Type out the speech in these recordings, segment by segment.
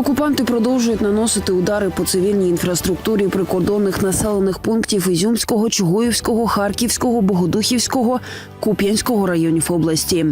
Окупанти продовжують наносити удари по цивільній інфраструктурі прикордонних населених пунктів Ізюмського, Чугуївського, Харківського, Богодухівського, Куп'янського районів області.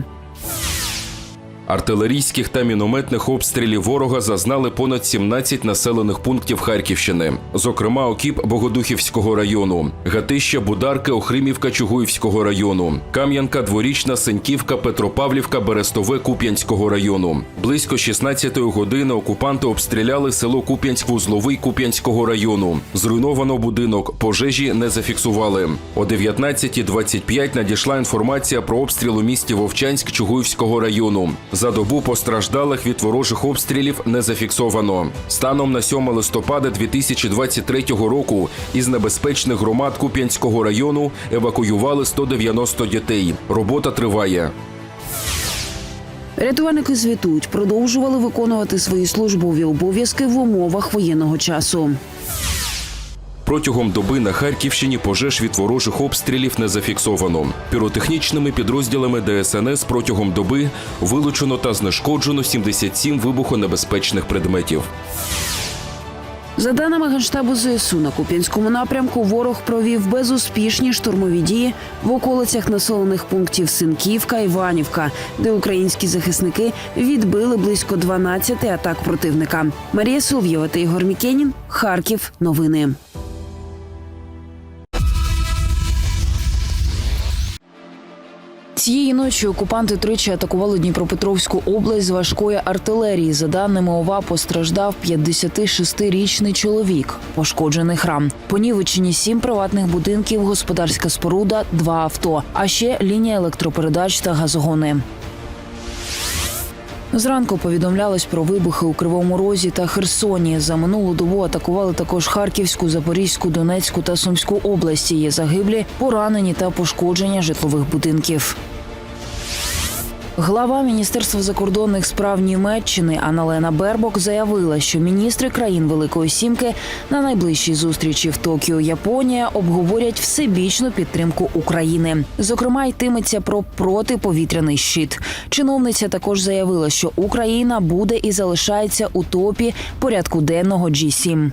Артилерійських та мінометних обстрілів ворога зазнали понад 17 населених пунктів Харківщини, зокрема окіп Богодухівського району, Гатища, Бударки, Охримівка Чугуївського району, Кам'янка, Дворічна, Сеньківка, Петропавлівка, Берестове Куп'янського району. Близько 16-ї години окупанти обстріляли село Куп'янськ-Вузловий Куп'янського району. Зруйновано будинок, пожежі не зафіксували. О 19.25 надійшла інформація про обстріл у місті Вовчанськ Чугуївського району. За добу постраждалих від ворожих обстрілів не зафіксовано. Станом на 7 листопада 2023 року із небезпечних громад Куп'янського району евакуювали 190 дітей. Робота триває. Рятувальники звітують, продовжували виконувати свої службові обов'язки в умовах воєнного часу. Протягом доби на Харківщині пожеж від ворожих обстрілів не зафіксовано. Піротехнічними підрозділами ДСНС протягом доби вилучено та знешкоджено 77 вибухонебезпечних предметів. За даними Генштабу ЗСУ, на Куп'янському напрямку ворог провів безуспішні штурмові дії в околицях населених пунктів Синківка, Іванівка, де українські захисники відбили близько 12 атак противника. Марія Солов'єва та Ігор Мікенін. Харків. Новини. Цієї ночі окупанти тричі атакували Дніпропетровську область з важкої артилерії. За даними ОВА, постраждав 56-річний чоловік. Пошкоджений храм. Понівечені сім приватних будинків, господарська споруда, два авто, а ще лінія електропередач та газогони. Зранку повідомлялось про вибухи у Кривому Розі та Херсоні. За минулу добу атакували також Харківську, Запорізьку, Донецьку та Сумську області. Є загиблі, поранені та пошкодження житлових будинків. Глава Міністерства закордонних справ Німеччини Аналена Бербок заявила, що міністри країн Великої Сімки на найближчій зустрічі в Токіо, Японія обговорять всебічну підтримку України. Зокрема, йтиметься про протиповітряний щит. Чиновниця також заявила, що Україна буде і залишається у топі порядку денного G7.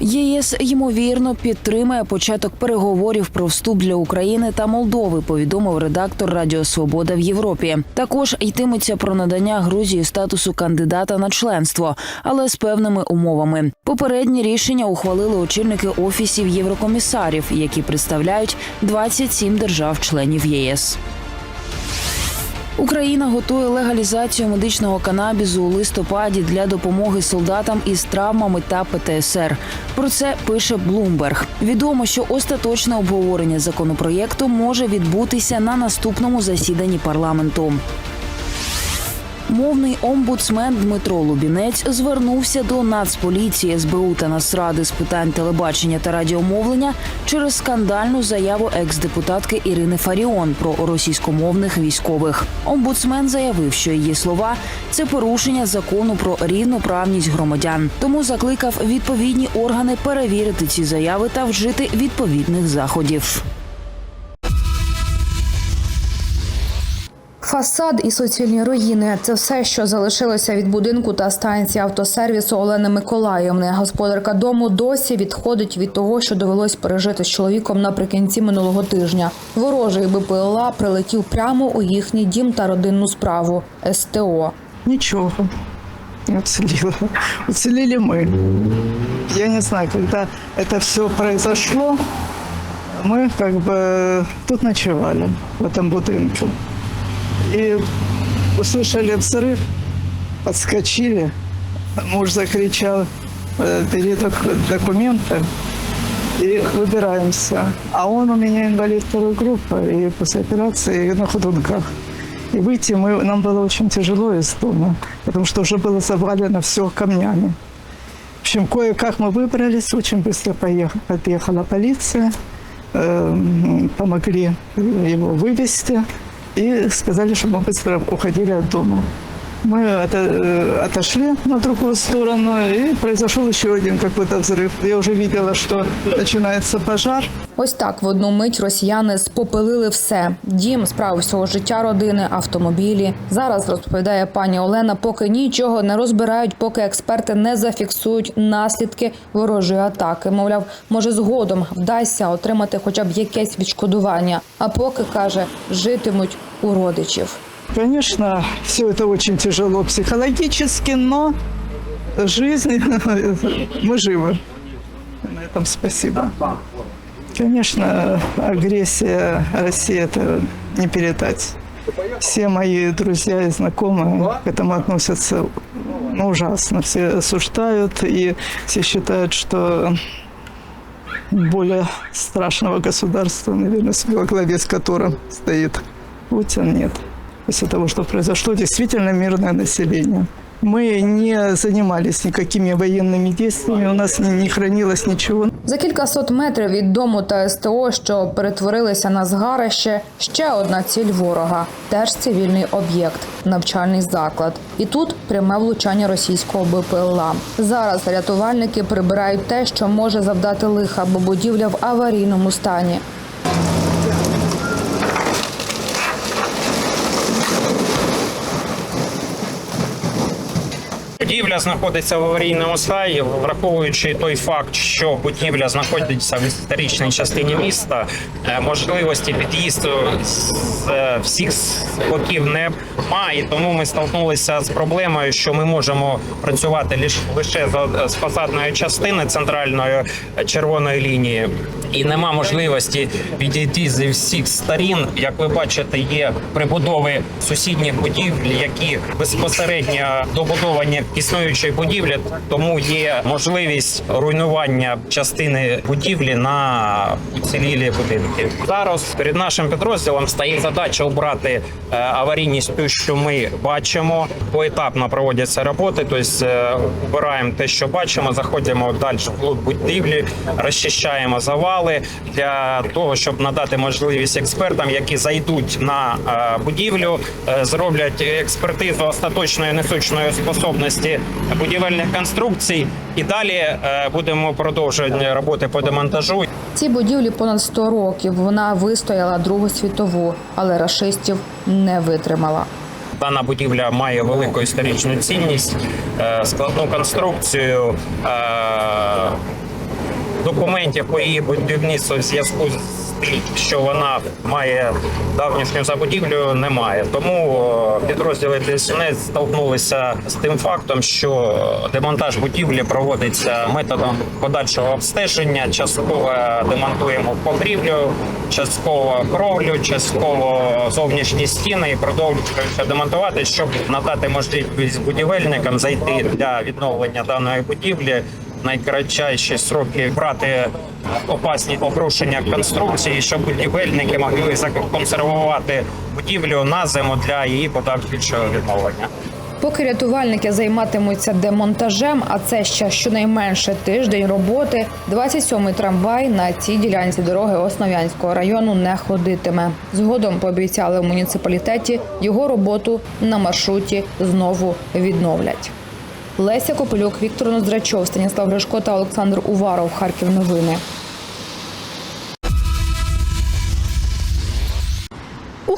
ЄС ймовірно підтримає початок переговорів про вступ для України та Молдови. Повідомив редактор Радіо Свобода в Європі. Також йтиметься про надання Грузії статусу кандидата на членство, але з певними умовами. Попередні рішення ухвалили очільники офісів єврокомісарів, які представляють 27 держав-членів ЄС. Україна готує легалізацію медичного канабізу у листопаді для допомоги солдатам із травмами та ПТСР. Про це пише Блумберг. Відомо, що остаточне обговорення законопроєкту може відбутися на наступному засіданні парламенту. Мовний омбудсмен Дмитро Лубінець звернувся до Нацполіції СБУ та Нацради з питань телебачення та радіомовлення через скандальну заяву екс-депутатки Ірини Фаріон про російськомовних військових. Омбудсмен заявив, що її слова це порушення закону про рівноправність громадян. Тому закликав відповідні органи перевірити ці заяви та вжити відповідних заходів. Фасад і суцільні руїни це все, що залишилося від будинку та станції автосервісу Олени Миколаївни. Господарка дому досі відходить від того, що довелось пережити з чоловіком наприкінці минулого тижня. Ворожий БПЛА прилетів прямо у їхній дім та родинну справу СТО. Ничего. Не уцелела. Уцелели мы. Я не знаю, когда это все произошло, мы как бы тут ночевали, в этом будинке. И услышали взрыв, подскочили. Муж закричал, «Э, бери док- документы и выбираемся. А он у меня инвалид второй группы, и после операции на ходунках. И выйти мы, нам было очень тяжело из дома, потому что уже было завалено все камнями. В общем, кое-как мы выбрались, очень быстро поехала, подъехала полиция, эм, помогли его вывести и сказали, чтобы мы быстро уходили от дома. Мы это, э, отошли на другую сторону, и произошел еще один какой-то взрыв. Я уже видела, что начинается пожар. Ось так в одну мить росіяни спопилили все: дім, справи всього життя родини, автомобілі. Зараз розповідає пані Олена, поки нічого не розбирають, поки експерти не зафіксують наслідки ворожої атаки. Мовляв, може згодом вдасться отримати хоча б якесь відшкодування. А поки каже, житимуть у родичів. Конечно, все это очень тяжело психологически, но жизнь, мы живы. На этом спасибо. Конечно, агрессия России это не передать. Все мои друзья и знакомые к этому относятся ну, ужасно. Все осуждают и все считают, что более страшного государства, наверное, во главе с которым стоит Путин, нет. После того, что произошло, действительно мирное население. Мы не занимались никакими военными действиями, у нас не, хранилось ничего. За кількасот метрів від дому та СТО, що перетворилися на згарище, ще одна ціль ворога теж цивільний об'єкт, навчальний заклад. І тут пряме влучання російського БПЛА. Зараз рятувальники прибирають те, що може завдати лиха, бо будівля в аварійному стані. Будівля знаходиться в аварійному стані, враховуючи той факт, що будівля знаходиться в історичній частині міста, е, можливості під'їзду з е, всіх боків немає. Тому ми столкнулися з проблемою, що ми можемо працювати лише з- фасадної частини центральної е, червоної лінії. І нема можливості підійти зі всіх сторін. Як ви бачите, є прибудови сусідніх будівель, які безпосередньо добудовані існуючої будівлі, тому є можливість руйнування частини будівлі на уцілілі будинки. Зараз перед нашим підрозділом стоїть задача обрати е, аварійність, ту, що ми бачимо. Поетапно проводяться роботи, тобто е, обираємо те, що бачимо, заходимо далі в глиб будівлі, розчищаємо завали для того, щоб надати можливість експертам, які зайдуть на е, будівлю, е, зроблять експертизу остаточної несучної способності будівельних конструкцій, і далі е, будемо продовжувати роботи по демонтажу. Цій будівлі понад 100 років. Вона вистояла Другу світову, але рашистів не витримала. Дана будівля має велику історичну цінність, е, складну конструкцію. е, Документів по її будівництву в зв'язку з що вона має давнішню забудівлю, немає. Тому підрозділи ДСНС столкнулися з тим фактом, що демонтаж будівлі проводиться методом подальшого обстеження. Частково демонтуємо покрівлю, частково кровлю, частково зовнішні стіни і продовжуємо демонтувати, щоб надати можливість будівельникам зайти для відновлення даної будівлі найкратчайші сроки брати опасні обрушення конструкції, щоб будівельники могли законсервувати будівлю на зиму для її подальшого відновлення. Поки рятувальники займатимуться демонтажем, а це ще щонайменше тиждень роботи. 27-й трамвай на цій ділянці дороги Основ'янського району не ходитиме. Згодом пообіцяли в муніципалітеті його роботу на маршруті знову відновлять. Леся Копилюк, Віктор Ноздрачов, Станіслав Гришко та Олександр Уваров. Харків новини.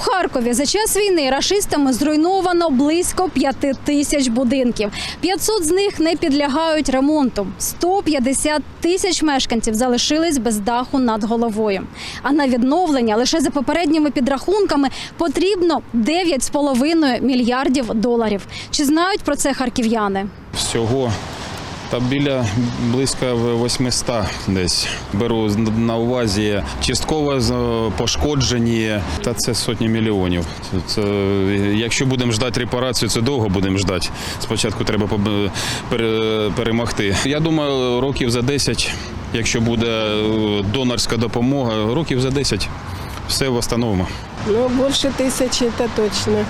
Харкові за час війни рашистами зруйновано близько п'яти тисяч будинків. 500 з них не підлягають ремонту. 150 тисяч мешканців залишились без даху над головою. А на відновлення лише за попередніми підрахунками потрібно 9,5 мільярдів доларів. Чи знають про це харків'яни? Всього та біля близько 800 десь беру на увазі частково з- пошкоджені, та це сотні мільйонів. Це, якщо будемо ждати репарацію, це довго будемо ждати. Спочатку треба перемогти. Я думаю, років за 10, якщо буде е, донорська допомога, років за 10 все встановимо. Ну, больше тысячи, это точно.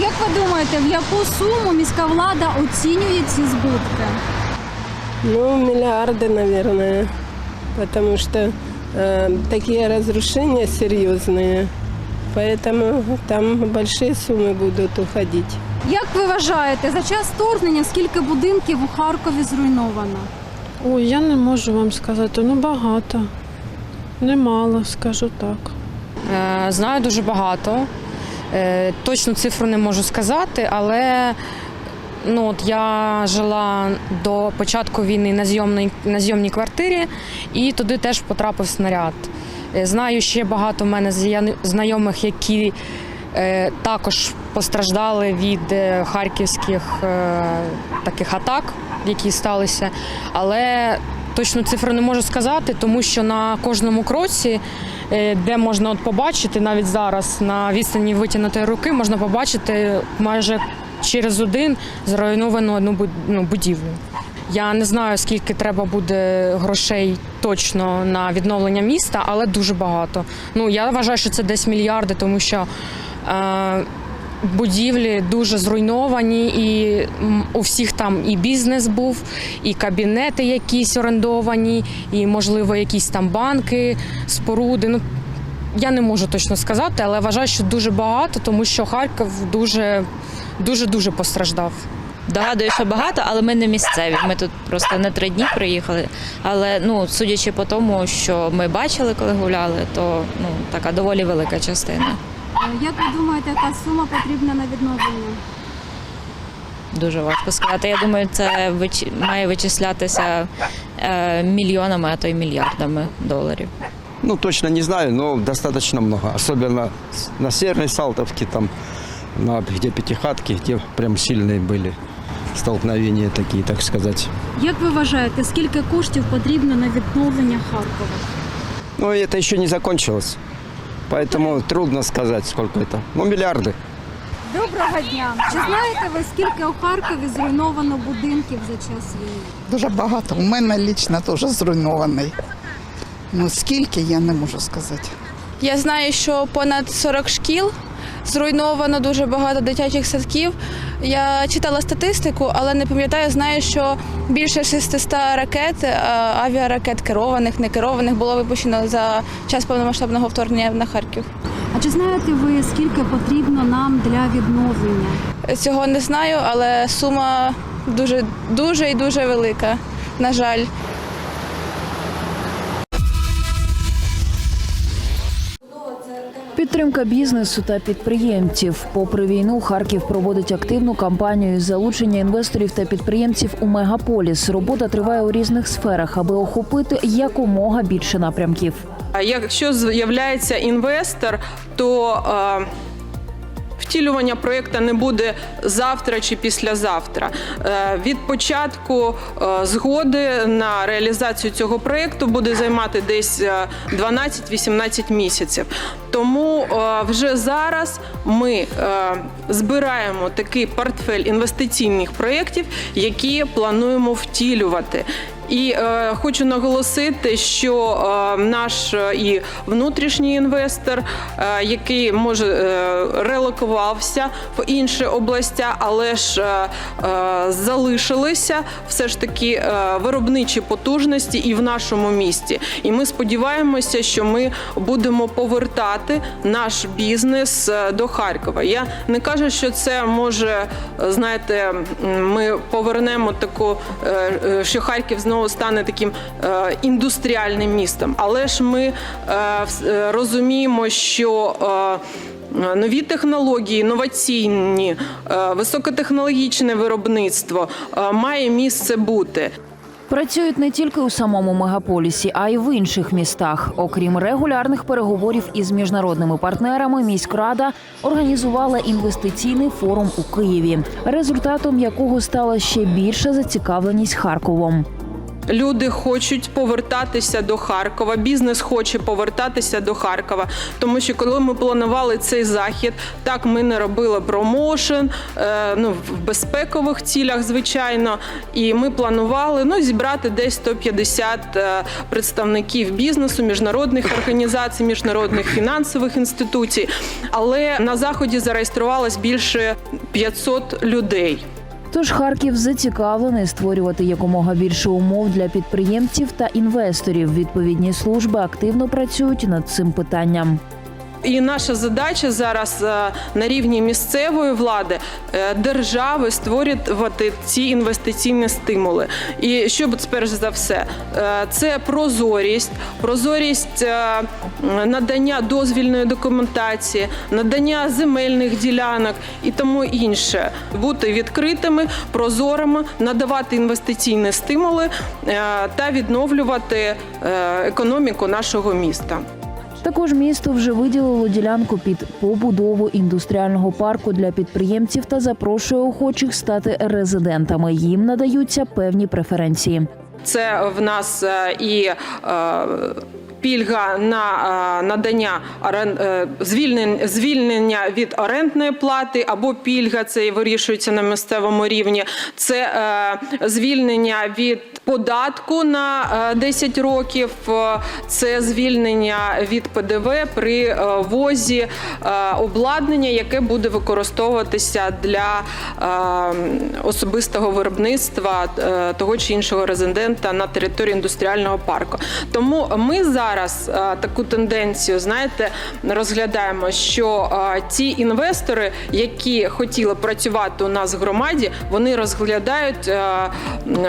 Як ви думаєте, в яку суму міська влада оцінює ці збитки? Ну, миллиарды, наверное. Потому что э, такие разрушения серьезные. Поэтому там большие суммы будут уходить. Як ви вважаєте, за час вторгнення скільки будинків у Харкові зруйновано? Ой, я не можу вам сказати, ну багато. Немало, скажу так. Е, Знаю дуже багато. Е, Точну цифру не можу сказати, але ну, от я жила до початку війни на зйомній, на зйомній квартирі, і туди теж потрапив снаряд. Е, Знаю ще багато в мене знайомих, які е, також постраждали від харківських таких атак, які сталися. Але точну цифру не можу сказати, тому що на кожному кроці, де можна от побачити, навіть зараз на відстані витягнутої руки, можна побачити майже через один зруйновану одну ну, будівлю. Я не знаю, скільки треба буде грошей точно на відновлення міста, але дуже багато. Ну я вважаю, що це десь мільярди, тому що е, будівлі дуже зруйновані, і у всіх там і бізнес був, і кабінети якісь орендовані, і можливо якісь там банки, споруди. Ну я не можу точно сказати, але вважаю, що дуже багато, тому що Харків дуже дуже дуже постраждав. Догадую, що багато, але ми не місцеві. Ми тут просто на три дні приїхали. Але ну, судячи по тому, що ми бачили, коли гуляли, то ну така доволі велика частина. Як ви думаєте, яка сума потрібна на відновлення? Дуже важко сказати. Я думаю, це вич... має вичислятися е, мільйонами, а то й мільярдами доларів. Ну, точно не знаю, но достаточно много. Особенно с- на Северной Салтовке, там, на, где пятихатки, где прям сильные были столкновения такие, так сказать. Як ви вважаєте, скільки коштів потрібно на відновлення Харкова? Но это еще не закончилось. Поэтому трудно сказать, сколько это. Ну, миллиарды. Доброго дня! Чи знаєте ви, скільки у Харкові зруйновано будинків за час війни? Дуже багато. У мене лічно теж зруйнований. Ну скільки я не можу сказати. Я знаю, що понад 40 шкіл зруйновано дуже багато дитячих садків. Я читала статистику, але не пам'ятаю, знаю, що більше 600 ракет, е, авіаракет керованих, не керованих було випущено за час повномасштабного вторгнення на Харків. А чи знаєте ви, скільки потрібно нам для відновлення? Цього не знаю, але сума дуже дуже і дуже велика. На жаль. Підтримка бізнесу та підприємців. Попри війну, Харків проводить активну кампанію залучення інвесторів та підприємців у мегаполіс. Робота триває у різних сферах, аби охопити якомога більше напрямків. А Якщо з'являється інвестор, то е, втілювання проєкту не буде завтра чи післязавтра. Е, Від початку е, згоди на реалізацію цього проєкту буде займати десь е, 12-18 місяців. Тому е, вже зараз ми е, збираємо такий портфель інвестиційних проєктів, які плануємо втілювати. І е, хочу наголосити, що е, наш е, і внутрішній інвестор, е, який може е, релокувався в інші області, але ж е, е, залишилися все ж таки е, виробничі потужності і в нашому місті. І ми сподіваємося, що ми будемо повертати наш бізнес е, до Харкова. Я не кажу, що це може, е, знаєте, ми повернемо таку, що Харків знову стане таким е, індустріальним містом. Але ж ми е, е, розуміємо, що Нові технології, інноваційні, високотехнологічне виробництво має місце бути. Працюють не тільки у самому мегаполісі, а й в інших містах. Окрім регулярних переговорів із міжнародними партнерами, міськрада організувала інвестиційний форум у Києві, результатом якого стала ще більша зацікавленість Харковом. Люди хочуть повертатися до Харкова. Бізнес хоче повертатися до Харкова. Тому що коли ми планували цей захід, так ми не робили промоушен, е, ну в безпекових цілях, звичайно. І ми планували ну зібрати десь 150 е, представників бізнесу, міжнародних організацій, міжнародних фінансових інституцій. Але на заході зареєструвалось більше 500 людей. Тож Харків зацікавлений створювати якомога більше умов для підприємців та інвесторів. Відповідні служби активно працюють над цим питанням. І наша задача зараз е, на рівні місцевої влади е, держави створювати ці інвестиційні стимули. І що перш за все, Е, це прозорість, прозорість надання дозвільної документації, надання земельних ділянок і тому інше. Бути відкритими, прозорими, надавати інвестиційні стимули та відновлювати економіку нашого міста. Також місто вже виділило ділянку під побудову індустріального парку для підприємців та запрошує охочих стати резидентами. Їм надаються певні преференції. Це в нас е, і е, пільга на е, надання звільнення від орендної плати або пільга, це вирішується на місцевому рівні. Це звільнення від податку на е, 10 років, е, це звільнення від ПДВ при е, ввозі е, обладнання, яке буде використовуватися для е, особистого виробництва е, того чи іншого резидента на території індустріального парку. Тому ми зараз е, таку тенденцію, знаєте, розглядаємо, що е, ті інвестори, які хотіли працювати у нас в громаді, вони розглядають е,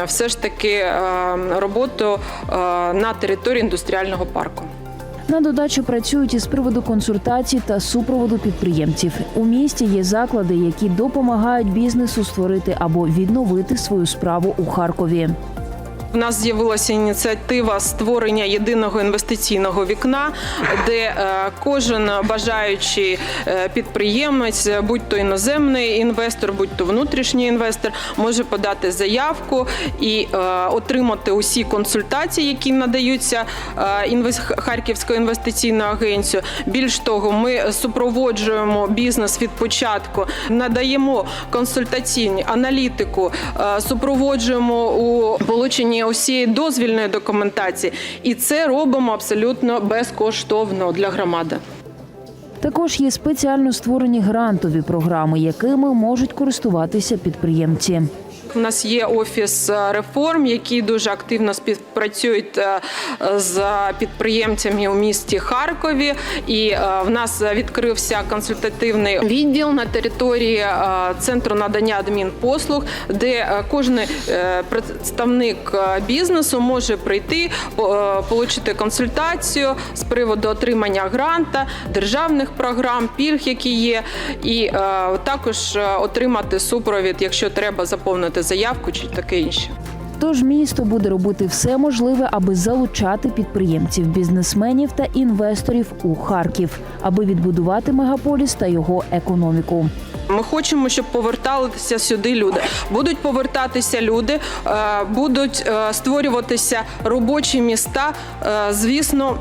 все ж таки е, роботу е, на території індустріального парку. На додачу працюють із приводу консультацій та супроводу підприємців. У місті є заклади, які допомагають бізнесу створити або відновити свою справу у Харкові. У нас з'явилася ініціатива створення єдиного інвестиційного вікна, де е, кожен бажаючий е, підприємець, будь то іноземний інвестор, будь то внутрішній інвестор, може подати заявку і е, отримати усі консультації, які надаються Харківською інвестиційною агенцією. Більш того, ми супроводжуємо бізнес від початку, надаємо консультаційні аналітику, супроводжуємо у полученні усієї дозвільної документації, і це робимо абсолютно безкоштовно для громади. Також є спеціально створені грантові програми, якими можуть користуватися підприємці. У нас є офіс е, реформ, які дуже активно співпрацюють е, з підприємцями у місті Харкові. І е, в нас відкрився консультативний відділ на території центру надання адмінпослуг, де кожен представник бізнесу може прийти, отримати консультацію з приводу отримання гранта, державних програм, пільг, які є, і також отримати супровід, якщо треба заповнити заявку чи таке інше. Тож місто буде робити все можливе, аби залучати підприємців, бізнесменів та інвесторів у Харків, аби відбудувати мегаполіс та його економіку. Ми хочемо, щоб поверталися сюди люди. Будуть повертатися люди, е, будуть е, створюватися робочі міста. Е, Звісно,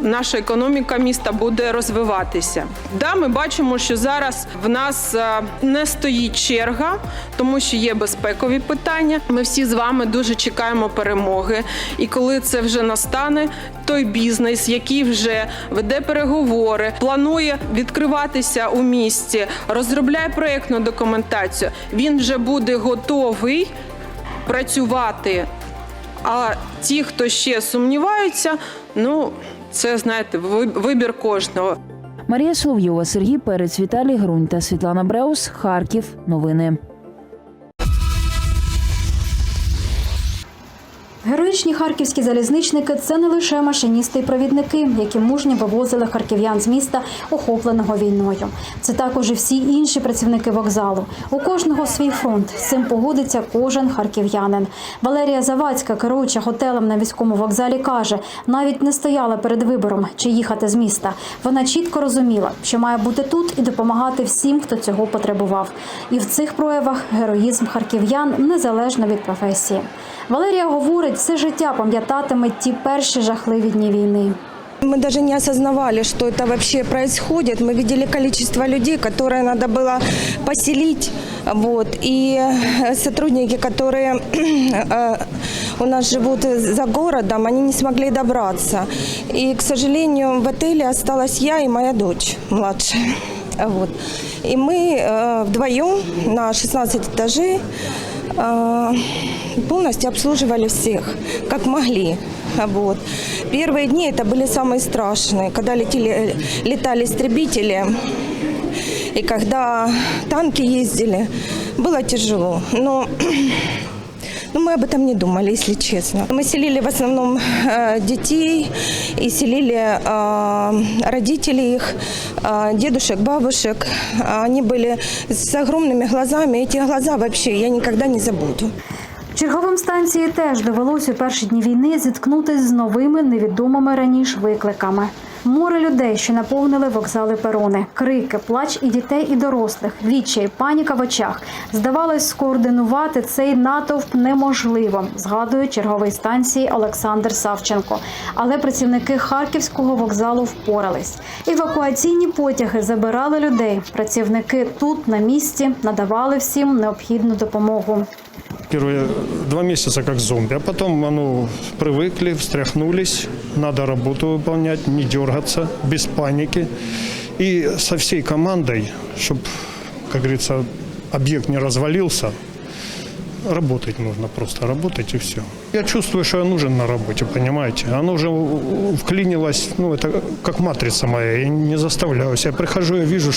наша економіка міста буде розвиватися. Да, ми бачимо, що зараз в нас е, не стоїть черга, тому що є безпекові питання. Ми всі з вами дуже чекаємо перемоги. І коли це вже настане, той бізнес, який вже веде переговори, планує відкриватися у місті, розробляє проєктну документацію, він вже буде готовий працювати. А ті, хто ще сумніваються, ну це знаєте, вибір кожного. Марія Соловйова, Сергій Перець, Віталій Грунь та Світлана Бреус. Харків. Новини. Героїчні харківські залізничники це не лише машиністи і провідники, які мужньо вивозили харків'ян з міста, охопленого війною. Це також і всі інші працівники вокзалу. У кожного свій фронт. З цим погодиться кожен харків'янин. Валерія Завадська, керуюча готелем на військовому вокзалі, каже: навіть не стояла перед вибором, чи їхати з міста. Вона чітко розуміла, що має бути тут і допомагати всім, хто цього потребував. І в цих проявах героїзм харків'ян незалежно від професії. Валерія говорить, все життя пам'ятатиме ті перші жахливі дні війни. Мы даже не осознавали, что это вообще происходит. Мы видели количество людей, которые надо было поселить. Вот. И э, сотрудники, которые э, у нас живут за городом, они не смогли добраться. И, к сожалению, в отеле осталась я и моя дочь младшая. Вот. И мы э, вдвоем на 16 этажей э, полностью обслуживали всех, как могли. Вот. Первые дни это были самые страшные, когда летели, летали истребители и когда танки ездили. Было тяжело, но но мы об этом не думали, если честно. Мы селили в основном э, детей и селили э, родителей их, э, дедушек, бабушек. Они были с огромными глазами. Эти глаза вообще я никогда не забуду. Черговим станції теж довелось у перші дні війни зіткнутися з новими невідомими раніше викликами. Море людей, що наповнили вокзали перони, крики, плач і дітей, і дорослих, відчай, паніка в очах. Здавалось, скоординувати цей натовп неможливо, згадує черговий станції Олександр Савченко. Але працівники харківського вокзалу впорались. Евакуаційні потяги забирали людей. Працівники тут на місці надавали всім необхідну допомогу. Первые два месяца как зомби, а потом ну, привыкли, встряхнулись, надо работу выполнять, не дергаться, без паники. И со всей командой, чтобы, как говорится, объект не развалился, работать нужно просто, работать и все. Я чувствую, что я нужен на работе, понимаете. Оно уже вклинилось, ну, это как матрица моя, я не заставляю себя. Я прихожу, я вижу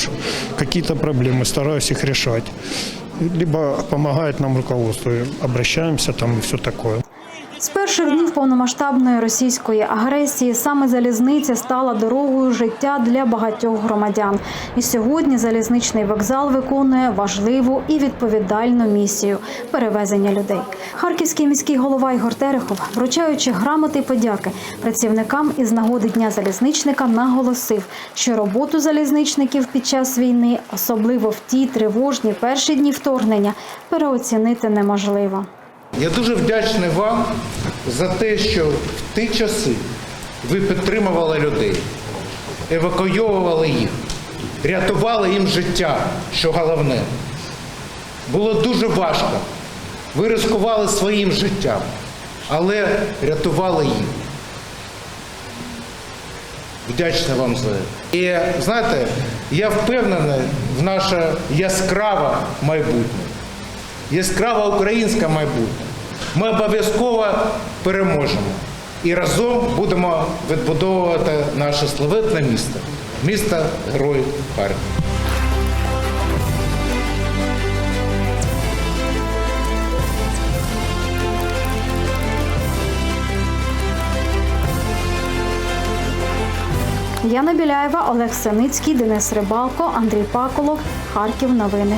какие-то проблемы, стараюсь их решать. Либо помогает нам руководство, обращаемся там и все такое. Повномасштабної російської агресії саме залізниця стала дорогою життя для багатьох громадян. І сьогодні залізничний вокзал виконує важливу і відповідальну місію перевезення людей. Харківський міський голова Ігор Терехов, вручаючи грамоти й подяки працівникам із нагоди дня залізничника, наголосив, що роботу залізничників під час війни, особливо в ті тривожні перші дні вторгнення, переоцінити неможливо. Я дуже вдячний вам за те, що в ті часи ви підтримували людей, евакуйовували їх, рятували їм життя, що головне. Було дуже важко. Ви ризикували своїм життям, але рятували їх. Вдячний вам за це. І знаєте, я впевнений в наше яскраве майбутнє яскраве українське майбутнє. Ми обов'язково переможемо і разом будемо відбудовувати наше славетне місто, місто Герой Харків. Яна Біляєва, Олег Синицький, Денис Рибалко, Андрій Паколов. Харків. Новини.